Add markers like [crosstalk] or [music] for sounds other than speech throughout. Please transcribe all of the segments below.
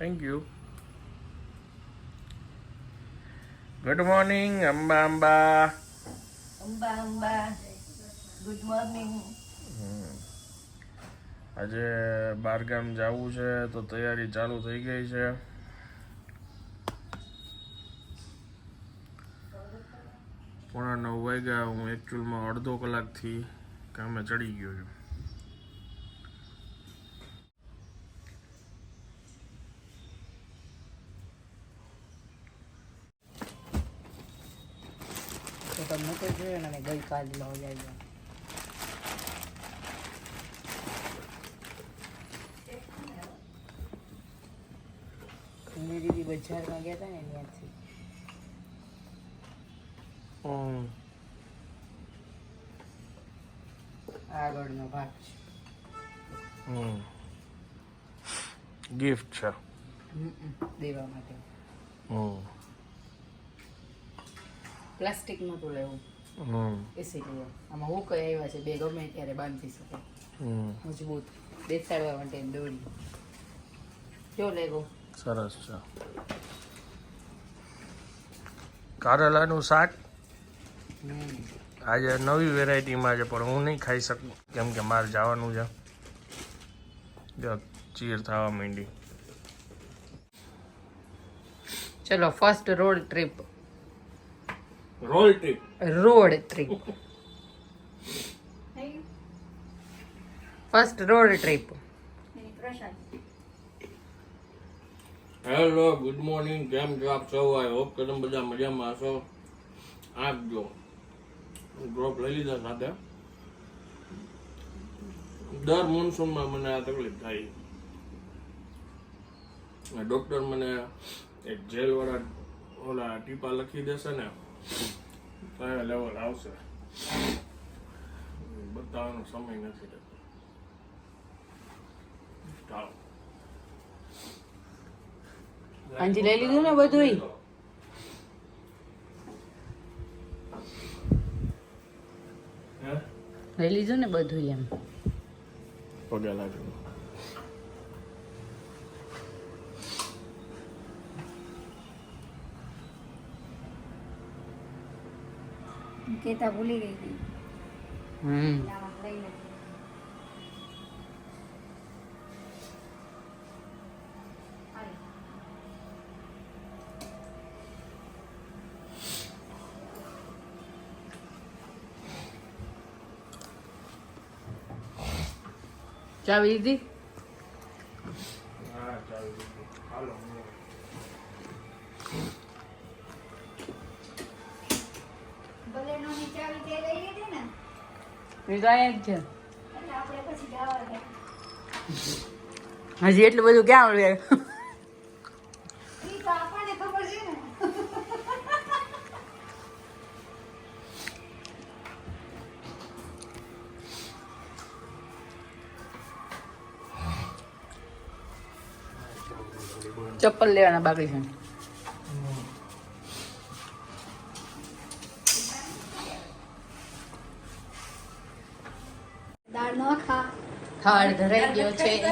Thank you good morning Amba Amba Amba Amba good morning આજે બારગામ જવું છે તો તૈયારી ચાલુ થઈ ગઈ છે. પોણા નવ વાગ્યા હું એકચ્યુઅલમાં અડધો કલાકથી કામે ચડી ગયો છું. તો મૂકી જોઈએ જોયું ને ગઈકાલે આવ્યા મેરી દીદી બજારમાં ગયા હતા ને ત્યાંથી. આગળનો ભાગ છે હમ. ગિફ્ટ છે દેવા માટે હમ. પ્લાસ્ટિક નહોતું લેવું. લેવું આમાં હું કઈ આવ્યા છે બે ગમે ત્યારે બાંધી શકે. મજબૂત. બેસાડવા માટે દોરી. કેવો લેગો સરસ છે. કારેલાનું શાક? આજે નવી વેરાયટીમાં છે પણ હું નહીં ખાઈ શકું. કેમ કે મારે જવાનું છે. ચીર થવા માંડી. ચલો first road trip road trip. Road trip. First road trip. Hello good morning કેમ છો? આપ સૌ આઈ હોપ કે તમે બધા મજામાં હશો? આપ જો. ડ્રોપ લઈ લીધા સાથે. દર મોન્સૂનમાં મને આ તકલીફ થાય. ડોક્ટર મને એક જેલવાળા ઓલા ટીપા લખી દેશે ને. કયા લેવલ આવશે. બતાવવાનો સમય નથી રહેતો. ચાલો. અંજી લઈ લીધું ને બધું હે? લઈ લીધું ને બધું એમ. પગે લાગ્યું. કેતા ભૂલી ગઈ હતી. હમ. આમાં ચાવી લીધી? હા લઈ લીધી. ને [laughs] હજી એટલું બધું ક્યાં રે ઈ તો આપણને ખબર છે ને ચપ્પલ લેવાના બાકી છે. થાળ ધરાઈ ગયો છે.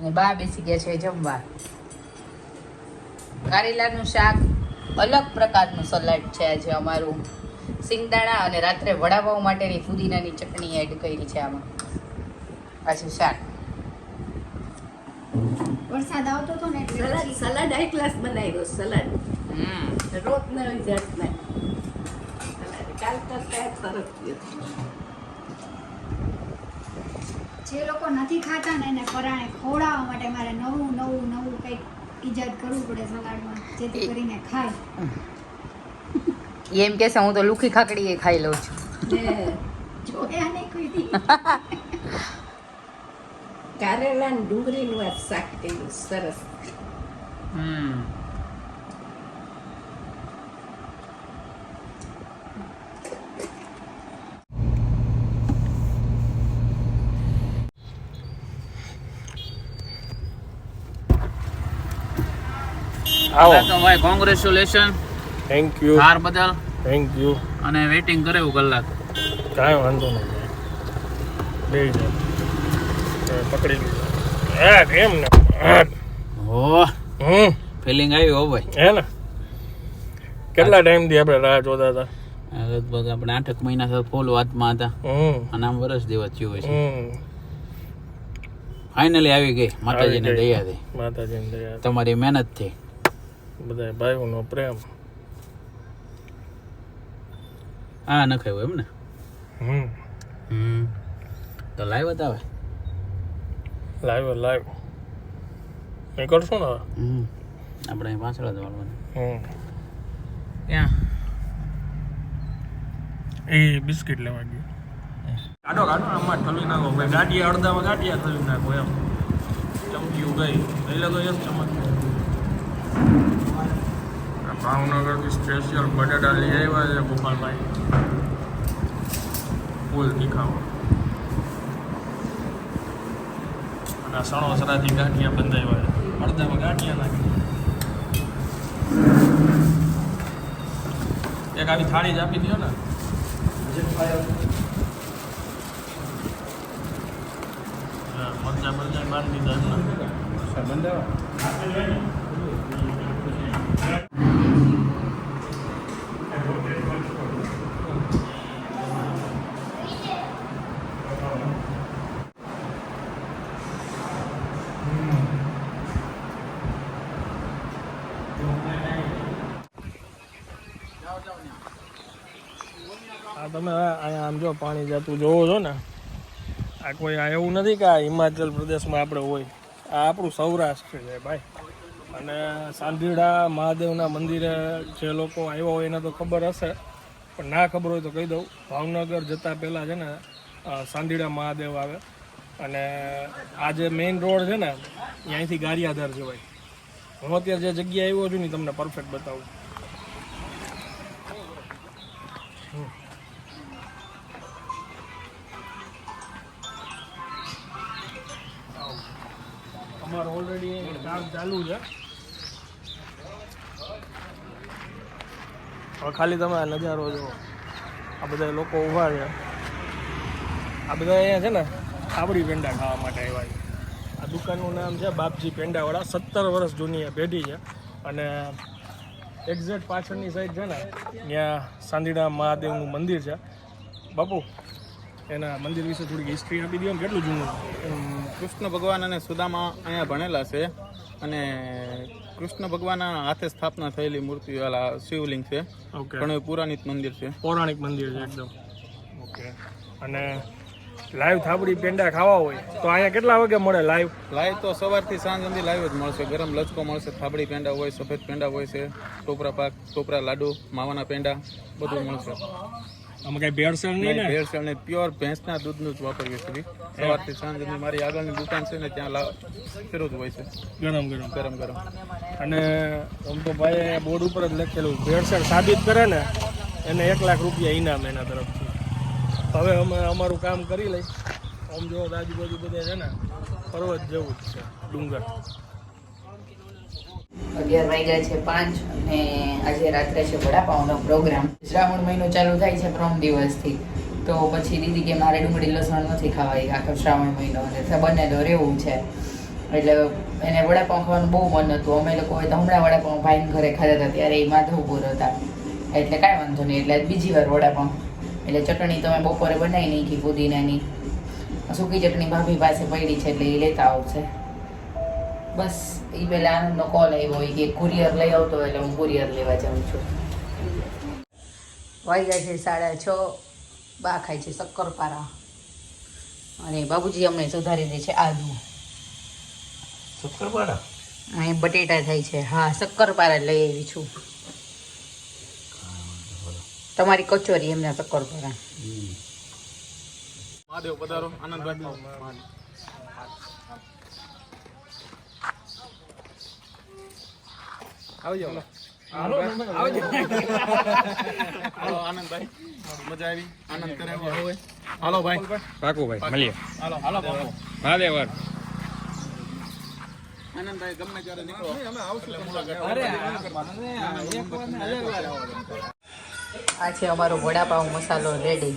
અને બા બેસી ગયા છે જમવા. કારેલાનું શાક અલગ પ્રકારનું સલાડ છે આજે અમારું. સિંગદાણા અને રાત્રે વડાપાવ માટેની ફુદીનાની ચટણી એડ કરી છે આમાં. પાછું શાક. વરસાદ આવતો હતો ને એટલે સલાડ સલાડ આઈ ક્લાસ બનાવ્યો સલાડ. હમ. રોજ નવી જાતના સલાડ. કાલ તો સરસ થયો. જે લોકો નથી ખાતા ને એને પરાણે ખવડાવવા માટે મારે નવું નવું નવું કંઈક ઈજાદ કરવું પડે સલાડમાં જેથી કરીને ખાય. એમ કહેશે હું તો લુખી ખાકડી એ ખાઈ લઉં છું. જોયા નહીં કોઈ કારેલા ડુંગળીનું આ શાક કર્યું સરસ. હમ. આવો. તો ભાઈ કોંગ્રેચ્યુલેશન થેન્ક યુ હાર બદલ. થેન્ક યુ અને વેઇટિંગ કરે એવું કલાક. કાંઈ વાંધો નહીં. બે પકડી લીધો. હા ને. હો હમ. ફિલિંગ આવી હો ભાઈ. હે ને? કેટલા ટાઈમથી આપણે રાહ જોતા હતા? લગભગ આપણે આઠક મહિના સાથે ફૂલ વાતમાં હતા. અને આમ વરસ જેવા થયું હોય છે. ફાઇનલી આવી ગઈ. માતાજીને. દયાથી. માતાજીની દયા તમારી મહેનતથી. બધા ભાઈઓનો પ્રેમ. આ નખાયું એમ ને? હમ. હમ. તો લાઈવ બતાવે લાઈવ લાઈવ એ કરશું ને હમ. આપણે અહીં પાછળ જ વાળવાનું. હમ. ત્યાં એ બિસ્કિટ લેવા ગયું. કાઢો કાઢો આમાં ઠલવી નાખો. ભાઈ ગાંઠિયા અડધામાં ગાંઠિયા ઠલવી નાખો એમ. ચમકી ગઈ લઈ લે તો એક ચમચ. આ ભાવનગરથી સ્પેશિયલ બટાટા લઈ આવ્યા છે ગોપાલભાઈ. ફૂલ તીખાઓ અને આ સણોસરાથી ગાંઠિયા બંધાવ્યા છે. અડધામાં ગાંઠિયા નાખી. એક આવી થાળી જ આપી દો ને. મરચા મરચા બાંધી દીધા એમને. આ તમે અહીંયા આમ જો પાણી જતું જોવો છો ને આ કોઈ આ એવું નથી કે આ હિમાચલ પ્રદેશમાં આપણે હોય. આ આપણું સૌરાષ્ટ્ર છે ભાઈ. અને સાંધીડા મહાદેવના મંદિરે જે લોકો આવ્યા હોય એને તો ખબર હશે પણ ના ખબર હોય તો કહી દઉં. ભાવનગર જતાં પહેલાં છે ને અ, સાંધીડા મહાદેવ આવે. અને આ જે મેઇન રોડ છે ને અહીંથી ગારિયાધાર જવાય. હું અત્યારે જે જગ્યાએ આવ્યો છું ને તમને પરફેક્ટ બતાવું. અમારે ઓલરેડી કામ ચાલુ છે. ખાલી તમે નજારો જો આ બધા લોકો ઊભા છે. આ બધા અહીંયા છે ને ખાબડી પેંડા ખાવા માટે આવ્યા છે. આ દુકાનનું નામ છે બાપજી પેંડાવાળા. સત્તર વર્ષ જૂની પેઢી છે. અને એક્ઝેક્ટ પાછળની સાઈડ છે ને, ત્યાં સાંદીડા મહાદેવનું મંદિર છે. બાપુ, એના મંદિર વિશે થોડીક હિસ્ટ્રી આપી દો કેટલું જૂનું કૃષ્ણ ભગવાન અને સુદામા અહીંયા ભણેલા છે અને કૃષ્ણ ભગવાનના હાથે સ્થાપના થયેલી મૂર્તિ વાળા શિવલિંગ છે. પણ ઘણું પુરાણિત મંદિર છે. પૌરાણિક મંદિર છે એકદમ. ઓકે. અને લાઈવ થાબડી પેંડા ખાવા હોય તો અહીંયા કેટલા વાગે મળે લાઈવ? લાઈવ તો સવારથી સાંજ સુધી લાઈવ જ મળશે. ગરમ લચકો મળશે થાબડી પેંડા હોય સફેદ પેંડા હોય છે ટોપરા પાક ટોપરા લાડુ માવાના પેંડા બધું મળશે. આમાં કઈ ભેળસેળ નહીં ને? ભેળસેળ ને પ્યોર ભેંસના દૂધનું જ વાપરીએ છીએ સવારથી સાંજ મારી આગળની દુકાન છે ને ત્યાં લાવ ફેરવું હોય છે. ગરમ ગરમ. ગરમ ગરમ. અને આમ તો ભાઈ બોર્ડ ઉપર જ લખેલું ભેળસેળ સાબિત કરે ને એને એક લાખ રૂપિયા ઇનામ એના તરફથી. હવે અમે અમારું કામ કરી લઈ. આમ જો આજુબાજુ બધે છે ને પર્વત જેવું જ છે ડુંગર. અગિયાર વાગ્યા છે પાંચ અને આજે રાત્રે છે વડાપાઉંનો પ્રોગ્રામ. શ્રાવણ મહિનો ચાલુ થાય છે ત્રણ દિવસથી. તો પછી દીદી કે મારે ડુંગળી લસણ નથી ખાવાય આખો શ્રાવણ મહિનો અને બંને તો રહેવું છે. એટલે એને વડાપાઉં ખાવાનું બહુ મન હતું. અમે લોકો તો હમણાં વડાપાઉં ભાઈને ઘરે ખાતા હતા, ત્યારે એ માધવપુર હતા. એટલે કાંઈ વાંધો નહીં, એટલે બીજી વાર વડાપાઉં એટલે ચટણી તમે બપોરે બનાવી નાખી પુદીનાની. સૂકી ચટણી ભાભી પાસે પડી છે એટલે એ લેતા આવશે. બસ એ પેલા આનંદનો કોલ આવ્યો હોય કે કુરિયર લઈ આવતો એટલે હું કુરિયર લેવા જાઉં છું. વાગ્યા છે સાડા છ બા ખાય છે શક્કરપારા. અને બાબુજી અમને સુધારી દે છે આદુ. શક્કરપારા? અહીં બટેટા થાય છે. હા શક્કરપારા લઈ આવી છું. તમારી કચોરી એમના શક્કરપારા. મહાદેવ પધારો આનંદભાઈ આવી જાઓ હાલો આનંદભાઈ. મજા આવી. આનંદ કરાવ્યો હવે હાલો ભાઈ. પાકું ભાઈ મળીએ. હાલો હાલો બાપુ. મહાદેવ આનંદભાઈ ગમે ત્યારે નીકળો. અમે આવશું આ છે અમારો વડાપાઉં મસાલો રેડી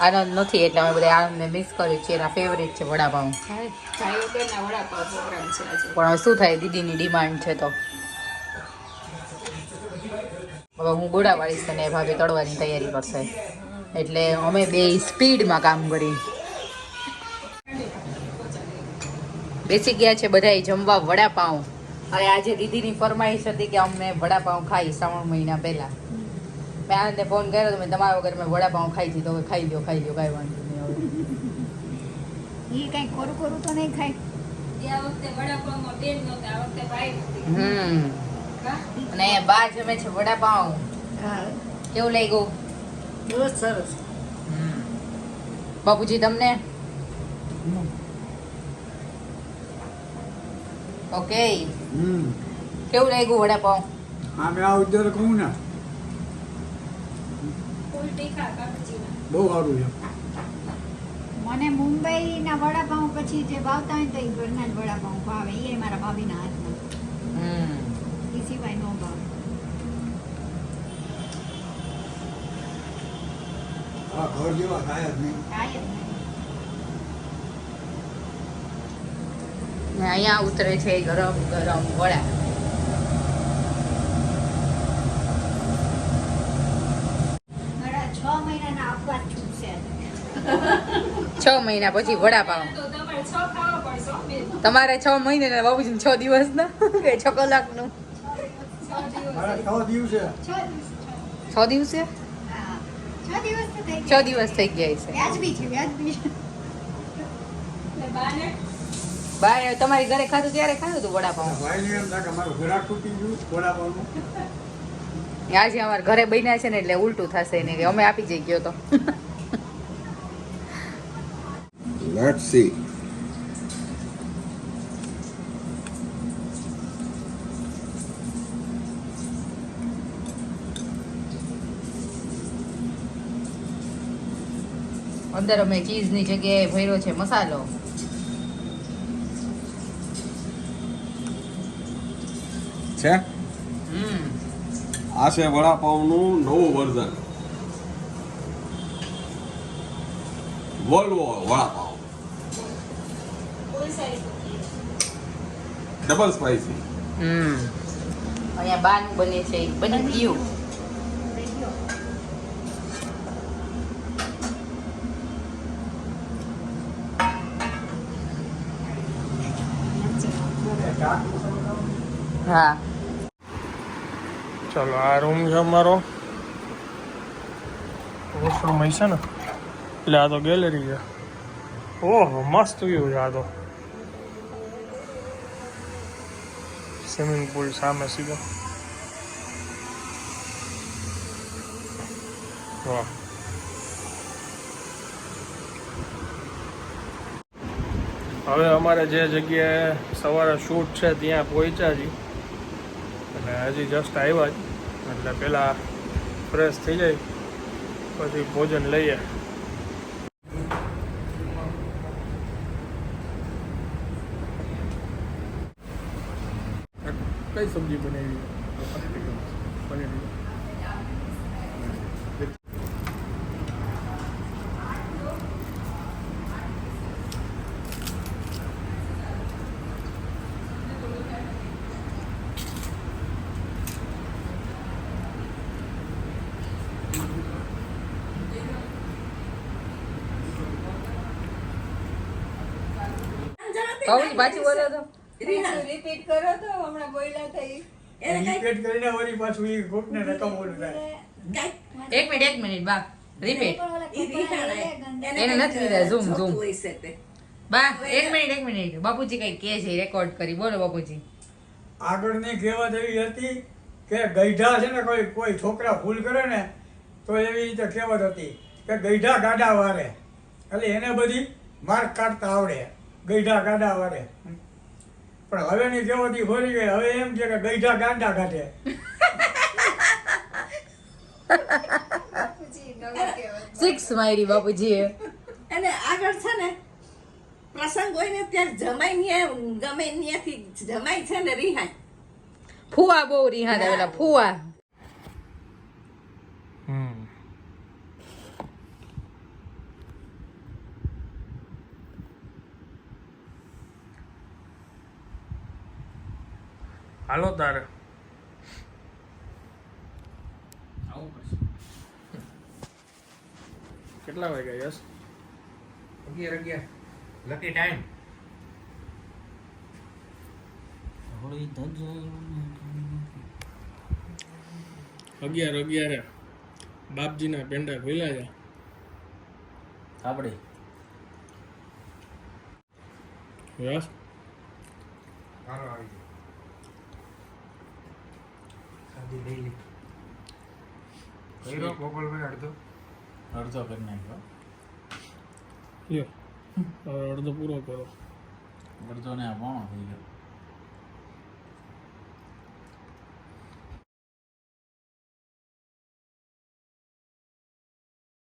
આનંદ નથી એટલે અમે બધા આનંદને મિસ કર્યું છે. એના ફેવરેટ છે વડાપાઉં. પણ હવે શું થાય? દીદીની ડિમાન્ડ છે તો. હવે હું ગોળા વાળીશ અને ભાભી તળવાની તૈયારી કરશે. એટલે અમે બે સ્પીડમાં કામ કરી બેસી ગયા છે બધા જમવા વડાપાઉં. અને આજે દીદીની ફરમાઈશ હતી કે અમે વડાપાઉં ખાઈ શ્રાવણ મહિના પહેલા. મેં આનંદને ફોન કર્યો તો મેં તમારા વગર મેં વડાપાઉં ખાઈ દીધો તો ખાઈ લ્યો ખાઈ લ્યો કાંઈ વાંધો નહીં હવે. એ કાંઈ ખોરું ખોરું તો નહીં ખાય? આ વખતે વડાપાવમાં બેન નહોતા આ વખતે ભાઈ નથી હમ. અને બા જમે છે વડાપાઉં. કેવું કેવું ગયું બહુ સરસ. બાપુજી તમને? ઓકે. કેવું લાગ્યું વડાપાઉં? આ કહું ને. ફૂલ તીખા કાકજીના બહુ સારું છે. મને મુંબઈના વડાપાઉં પછી જે ભાવતા હોય ને તો એ ઘરના જ વડાપાઉં ભાવે. એ મારા ભાભીના હાથમાં. હમ. એ સિવાય નો ભાવે. આ ઘર જેવા થાય જ નહીં. ખાય જ નહીં. અહીંયા ઉતરે છે ગરમ ગરમ વડા મારા છ મહિનાના આપઘાત છૂટશે આજે. છ મહિના પછી વડાપાવ તમારે છ મહિને ને બાપુજી છ દિવસ ના? કે છ કલાકનું? છ છ દિવસે? છ દિવસ થઈ ગયા છે. બાર, તમારી ઘરે ખાધું ત્યારે ખાધું હતું વડાપાવનું આજે અમારા ઘરે બન્યા છે ને એટલે ઉલટું થશે ને અમે આપી જઈ ગયો તો. Let's see. અંદર અમે ચીઝની જગ્યાએ ભર્યો છે મસાલો. છે? હમ. આ છે વડાપાવનું નવું version. Volvo vada pav double spicy હમ અહીંયા બાનું બને છે બની ગયું હા ચલો આ રૂમ છે અમારો વોશરૂમ અહીં છે ને એટલે આ તો ગેલેરી છે ઓહો મસ્ત વ્યૂ છે આ તો સ્વિમિંગ પુલ સામે સીધો. વાહ. હવે અમારે જે જગ્યાએ સવારે શૂટ છે ત્યાં પહોંચ્યા છીએ. અને હજી જસ્ટ આવ્યા જ એટલે પહેલાં ફ્રેશ થઈ જાય, પછી ભોજન લઈએ. કઈ સબ્જી બનાવી? પનીર પાછું તો રિપીટ કરો તો હમણાં બોયલા થઈ રિપીટ કરીને વળી પાછું એ કોકને રકમ ઓલું થાય. એક મિનિટ એક મિનિટ બા રિપીટ પણ ઓલા કપડાં એ. ગંદા એને નથી લીધા ઝૂમ ઝૂમ બા એક મિનિટ એક મિનિટ. બાપુજી કઈ કે છે રેકોર્ડ કરી. બોલો બાપુજી. આગળની કહેવત એવી હતી કે ગઈઢા છે ને કોઈ કોઈ છોકરા ભૂલ કરે ને તો એવી રીતે કહેવત હતી કે ગઈઢા ગાડા વારે. એટલે એને બધી માર્ક કાઢતા આવડે. ગઈઢા ગાડા વારે. પણ હવેની ની ઈ ફરી ગઈ હવે એમ છે કે ગઈઢા ગાંડા કાઢે. સિક્સ મારી બાપુજી અને આગળ છે ને પ્રસંગ હોય ને ત્યારે જમાઈ ને ગમે ત્યાંથી જમાઈ છે ને રિહાય ફુવા બહુ રિહાય પેલા ફુવા. હાલો તારે કેટલા વાગ્યા યસ અગિયાર અગિયાર. લકી ટાઈમ અગિયાર અગિયારે. બાપજીના પેંડા ખોલ્યા છે. આપણે યસ હાલો આવી ગયો. શાદી લઈ લી કર્યો ગોપાલભાઈ અડધો અડધો કરી નાખ્યો લ્યો અડધો પૂરો કરો અડધો ને આ પોણો થઈ ગયો